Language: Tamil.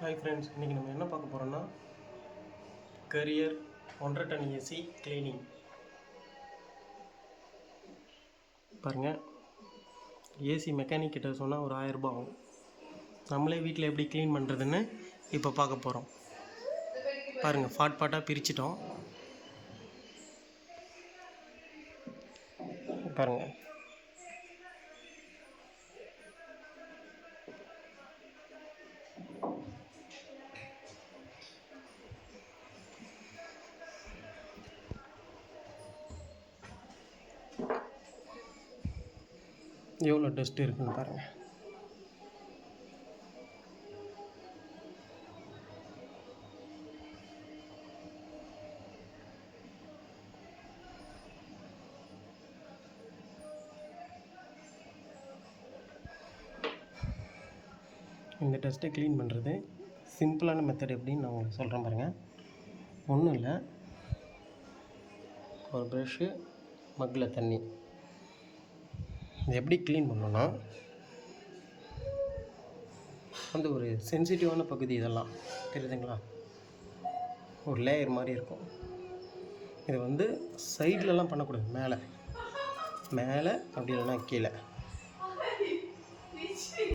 ஹாய் ஃப்ரெண்ட்ஸ் இன்றைக்கி நம்ம என்ன பார்க்க போகிறோம்னா கரியர் ஒன்றரை டன் ஏசி க்ளீனிங் பாருங்கள் ஏசி மெக்கானிக் கிட்ட சொன்னால் ஒரு ஆயரரூபா ஆகும். நம்மளே வீட்டில் எப்படி க்ளீன் பண்ணுறதுன்னு இப்போ பார்க்க போகிறோம் பாருங்கள் ஃபாட் ஃபாட்டாக பிரிச்சிட்டோம். பாருங்கள் எவ்வளோ டஸ்ட் இருக்குன்னு பாருங்கள் இந்த டஸ்ட்டை க்ளீன் பண்ணுறது சிம்பிளான மெத்தட் எப்படின்னு நான் உங்களுக்கு சொல்கிறேன் பாருங்கள் ஒன்றும் இல்லை. ஒரு ப்ரெஷ்ஷு மக்கில் தண்ணி. இது எப்படி க்ளீன் பண்ணணும்னா அந்த ஒரு சென்சிட்டிவான பகுதி இதெல்லாம் தெரியுதுங்களா? ஒரு லேயர் மாதிரி இருக்கும். இது வந்து சைட்லலாம் பண்ணக்கூடாது மேலே. மேலே அப்படி இல்லைன்னா கீழே.